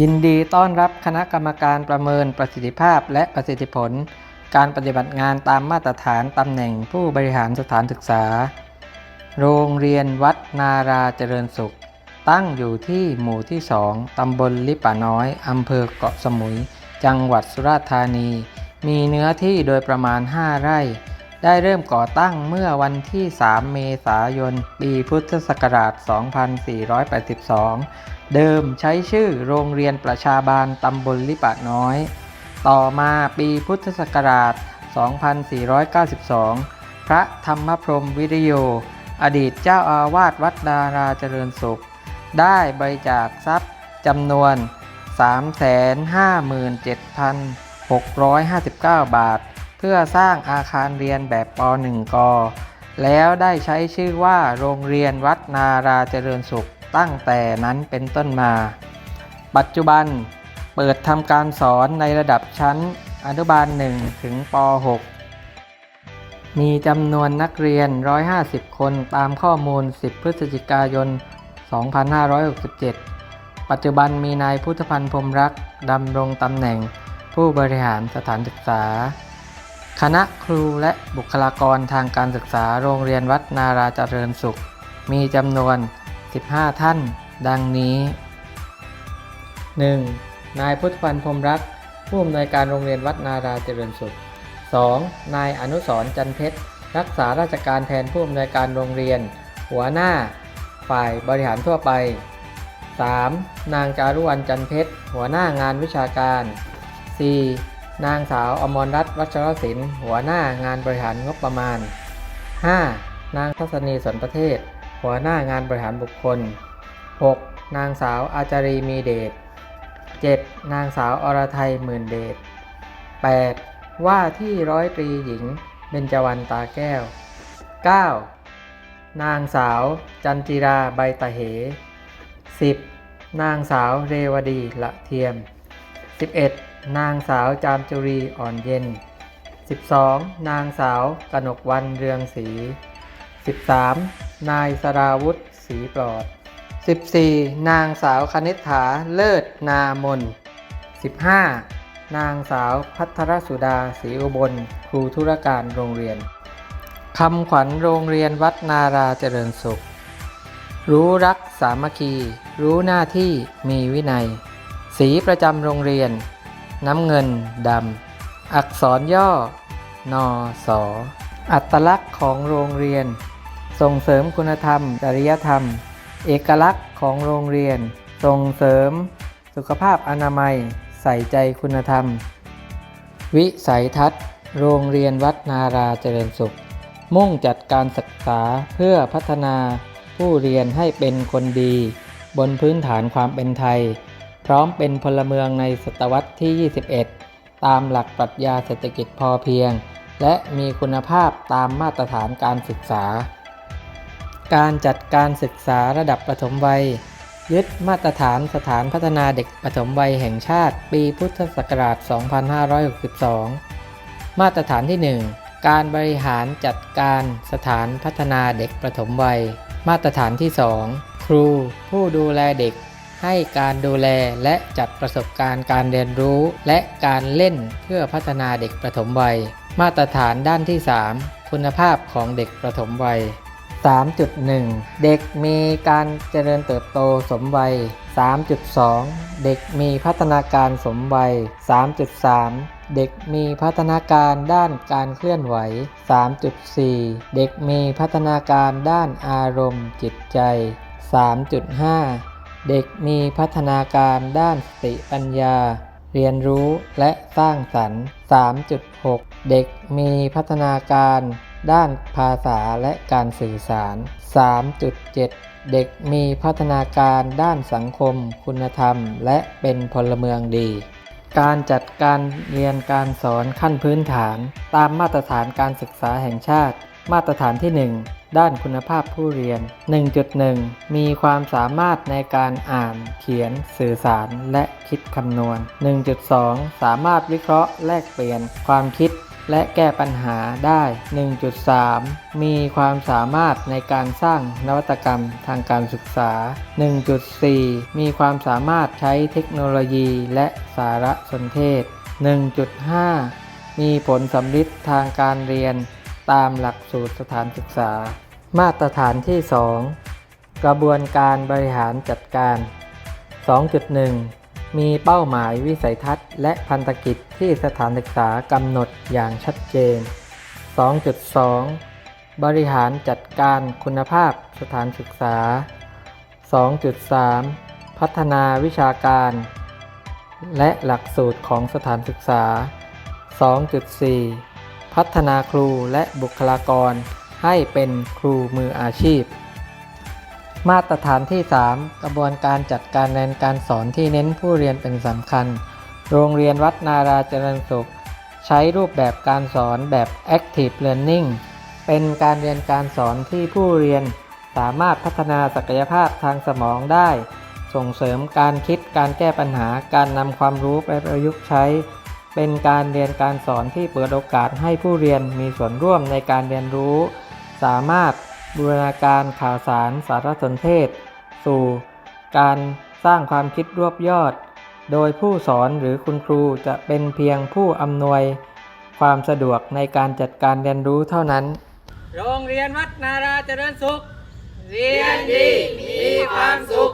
ยินดีต้อนรับคณะกรรมการประเมินประสิทธิภาพและประสิทธิผล การปฏิบัติงานตามมาตรฐานตำแหน่งผู้บริหารสถานศึกษา โรงเรียนวัดนาราเจริญสุข ตั้งอยู่ที่หมู่ที่ 2 ตำบลลิปะน้อย อำเภอเกาะสมุย จังหวัดสุราษฎร์ธานี มีเนื้อที่โดยประมาณ 5 ไร่ ได้เริ่มก่อตั้งเมื่อวันที่ 3 เมษายน ปีพุทธศักราช 2482 เดิมใช้ชื่อโรงเรียนประชาบาลตำบลลิปะน้อย ต่อมาปีพุทธศักราช 2492 พระธรรมพรมวิริโย อดีตเจ้าอาวาสวัดดาราเจริญสุข ได้บริจาคทรัพย์จำนวน 357,659 บาท เพื่อสร้างอาคารเรียนแบบป .1 ก แล้วได้ใช้ชื่อว่าโรงเรียนวัดนาราเจริญสุขตั้งแต่นั้นเป็นต้นมา ปัจจุบันเปิดทำการสอนในระดับชั้นอนุบาล 1 ถึงป .6 มีจำนวนนักเรียน 150 คนตามข้อมูล 10 พฤศจิกายน 2567 ปัจจุบันมีนายพุทธพันธ์พรมรักดำรงตำแหน่งผู้บริหารสถานศึกษา คณะครูและบุคลากรทางการศึกษาโรงเรียนวัดนาราเจริญสุข มีจำนวน 15 ท่าน ดังนี้ 1. นายพุทธพันธ์พรมรักผู้อำนวยการโรงเรียนวัดนาราเจริญสุข 2. นายอนุสรจันเพชร รักษาราชการแทนผู้อำนวยการโรงเรียน หัวหน้า ฝ่ายบริหารทั่วไป 3. นางจารุวรรณจันเพชร หัวหน้างานวิชาการ 4. นางสาวอมรรัตน์วัชรศิลป์หัวหน้างานบริหารงบประมาณ 5. นางทัศนีสนประเทศ หัวหน้างานบริหารบุคคล 6. นางสาวอาจารีมีเดช 7. นางสาวอรไทยหมื่นเดช 8. ว่าที่ร้อยตรีหญิงเบญจวรรณตาแก้ว 9. นางสาวจันจิราใบตะเห 10. นางสาวเรวดีละเทียม 11. นางสาวจามจุรีอ่อนเย็น 12. นางสาวกนกวันเรืองศรี 13. นายสราวุธศรีปลอด 14. นางสาวคณิษฐาเลิศนามน 15. นางสาวพัทรสุดาศรีอุบล ครูธุรการโรงเรียนคำขวัญโรงเรียนวัดนาราเจริญสุข รู้รักสามัคคี รู้หน้าที่มีวินัย สีประจำโรงเรียน น้ำเงินดำ อักษรย่อ นอสออัตลักษณ์ของโรงเรียน ส่งเสริมคุณธรรม จริยธรรม เอกลักษณ์ของโรงเรียน ส่งเสริม สุขภาพอนามัย ใส่ใจคุณธรรม วิสัยทัศน์ โรงเรียนวัดนาราเจริญสุข มุ่งจัดการศึกษาเพื่อพัฒนาผู้เรียนให้เป็นคนดี บนพื้นฐานความเป็นไทย พร้อมเป็นพลเมืองในศตวรรษที่ 21 ตามหลักปรัชญาเศรษฐกิจพอเพียง และมีคุณภาพตามมาตรฐานการศึกษา การจัดการศึกษาระดับประถมวัย ยึดมาตรฐานสถานพัฒนาเด็กประถมวัยแห่งชาติ ปีพุทธศักราช 2562 มาตรฐานที่ 1 การบริหารจัดการสถานพัฒนาเด็กประถมวัย มาตรฐานที่ 2 ครูผู้ดูแลเด็ก ให้การดูแลและจัดประสบการณ์การเรียนรู้ และการเล่นเพื่อพัฒนาเด็กประถมวัย มาตรฐานด้านที่ 3 คุณภาพของเด็กประถมวัย 3.1 เด็กมีการเจริญเติบโตสมวัย 3.2 เด็กมีพัฒนาการสมวัย 3.3เด็กมีพัฒนาการด้านการเคลื่อนไหว 3.4 เด็กมีพัฒนาการด้านอารมณ์จิตใจ 3.5 เด็กมีพัฒนาการด้านสติปัญญา เรียนรู้และสร้างสรรค์ 3.6 เด็กมีพัฒนาการด้านภาษาและการสื่อสาร 3.7 เด็กมีพัฒนาการด้านสังคม คุณธรรม และเป็นพลเมืองดี การจัดการเรียนการสอนขั้นพื้นฐาน ตามมาตรฐานการศึกษาแห่งชาติ มาตรฐานที่ 1 ด้านคุณภาพผู้เรียน 1.1 มีความสามารถในการอ่าน เขียน สื่อสาร และคิดคำนวณ 1.2 สามารถวิเคราะห์แลกเปลี่ยนความคิดและแก้ปัญหาได้ 1.3 มีความสามารถในการสร้างนวัตกรรมทางการศึกษา 1.4 มีความสามารถใช้เทคโนโลยีและสารสนเทศ 1.5 มีผลสำลิดทางการเรียน ตามหลักสูตรสถานศึกษา มาตรฐานที่ 2 กระบวนการบริหารจัดการ 2.1 มีเป้าหมายวิสัยทัศน์ และพันธกิจที่สถานศึกษากำหนดอย่างชัดเจน 2.2 บริหารจัดการคุณภาพสถานศึกษา 2.3 พัฒนาวิชาการ และหลักสูตรของสถานศึกษา 2.4 พัฒนาครูและบุคลากร ให้เป็นครูมืออาชีพ มาตรฐานที่ 3 กระบวนการจัดการเรียนการสอนที่เน้นผู้เรียนเป็นสำคัญ โรงเรียนวัดนาราเจริญสุข ใช้รูปแบบการสอนแบบ Active Learning เป็นการเรียนการสอนที่ผู้เรียนสามารถพัฒนาศักยภาพทางสมองได้ ส่งเสริมการคิดการแก้ปัญหาการนำความรู้ไปประยุกต์ใช้ เป็นการเรียนการสอนที่เปิดโอกาสให้ผู้เรียนมีส่วนร่วมในการเรียนรู้ สามารถบูรณาการข่าวสารสารสนเทศ สู่ การสร้างความคิดรวบยอด โดยผู้สอนหรือคุณครูจะเป็นเพียงผู้อำนวย ความสะดวกในการจัดการเรียนรู้เท่านั้น โรงเรียนวัดนาราเจริญสุข เรียนดีมีความสุข